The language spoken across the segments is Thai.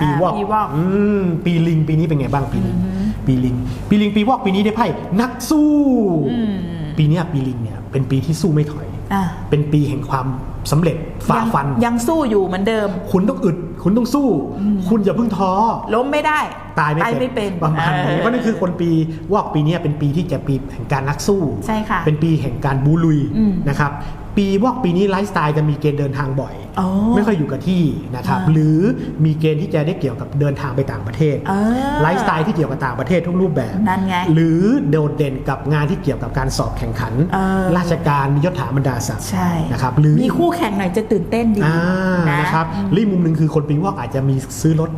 ปีวอกปีวอกอืมปีลิงปีนี้เป็นไงบ้างปีลิงปีลิง ปีลิงปีวอกปีนี้ได้ไพ่นักสู้อืมปีเนี้ยปีลิงเนี่ยเป็นปีที่สู้ไม่ถอยอะเป็นปีแห่งความ สำเร็จฝ่ายังฟัน ยังสู้อยู่เหมือนเดิม คุณต้องอึด คุณต้องสู้ คุณอย่าเพิ่งท้อ ล้มไม่ได้ ตายไม่ไม่เป็นประมาณนี้เออเพราะนั่นคือคนปีวอกปีเนี้ยเป็นปีที่จะปีแห่งการนักสู้ใช่ค่ะเป็นปีแห่งการบูลุยอืมนะครับปีวอกปีนี้ไลฟ์สไตล์จะมีเกณฑ์เดินทางบ่อยอ๋อไม่ค่อยอยู่กับที่นะครับอ่าหรือมีเกณฑ์ที่จะได้เกี่ยวกับเดินทางไปต่างประเทศเออไลฟ์สไตล์ที่เกี่ยวกับต่างประเทศทุกรูปแบบนั่นไงหรือโดดเด่นกับงานที่เกี่ยวกับการสอบแข่งขันเออราชการมียศถาบรรดาศักดิ์ใช่นะครับหรือมีคู่แข่งหน่อยจะตื่นเต้นดีอ่านะนะครับหรืออีกมุมหนึ่งคือคนปีวอกอาจจะมีซื้อรถ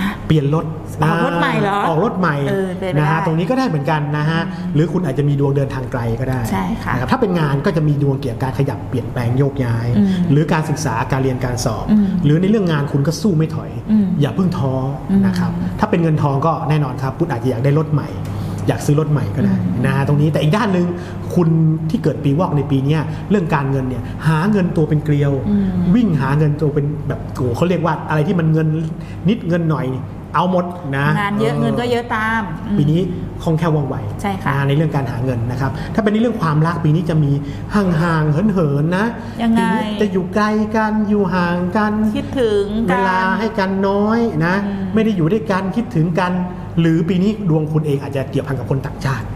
อะเปลี่ยนรถออกรถใหม่เหรอออกรถใหม่เออเป็นไปนะฮะได้ตรงนี้ก็ได้เหมือนกันนะฮะหรือคุณอาจจะมีดวงเดินทางไกลก็ได้ใช่ค่ะนะครับถ้าเป็นงานก็จะมีดวงเกี่ยวกับการขยับเปลี่ยนแปลงโยกย้ายอืมหรือการศึกษาการเรียนการสอบอืมหรือในเรื่องงานคุณก็สู้ไม่ถอยอืมอย่าเพิ่งท้ออมนะครับถ้าเป็นเงินทองก็แน่นอนครับคุณอาจจะอยากได้รถใหม่ อยากซื้อรถใหม่ก็ได้อืมนะฮะตรงนี้แต่อีกด้านหนึ่งคุณที่เกิดปีวอกในปีเนี้ยเรื่องการเงินเนี่ยหาเงินตัวเป็นเกลียวอืมวิ่งหาเงินตัวเป็นแบบโอ้โหเขาเรียกว่าอะไรที่มันเงินนิดเงินหน่อย เอาหมดนะงานเยอะเงินก็เยอะตามอืมปีนี้คล่องแคล่วว่องไวใช่ค่ะนในเรื่องการหาเงินนะครับ ถ้าเป็นในเรื่องความรักปีนี้จะมีห่างๆเหินๆนะยังไงปีนี้จะอยู่ไกลกันอยู่ห่างกันคิดถึงเวกันลาให้กันน้อยนะอืมไม่ได้อยู่ด้วยกันคิดถึงกัน หรือปีนี้ดวงคุณเองอาจจะเกี่ยวพันกับคนต่างชาติ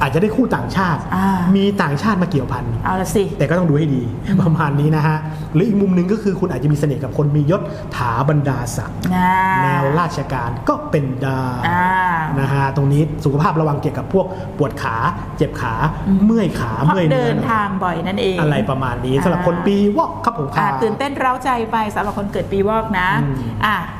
อ๋ออาจจะได้คู่ต่างชาติอ่ามีต่างชาติมาเกี่ยวพันเอาละสิแต่ก็ต้องดูให้ดีประมาณนี้นะฮะหรืออีกมุมหนึ่งก็คือคุณอาจจะมีเสน่ห์กับคนมียศถาบรรดาศักดิ์อ่าแนวราชการก็เป็นได้อ่านะฮะตรงนี้สุขภาพระวังเกี่ยวกับพวกปวดขาเจ็บขาอืมเมื่อยขาเพราะเมื่อยเดิเนื้อนทางบ่อยนั่นเองอะไรประมาณนี้สำหรับอ่าคนปีวอกครับผมคอ่ารับตื่นเต้นเร้าใจไปสำหรับคนเกิดปีวอกนะอืมอะ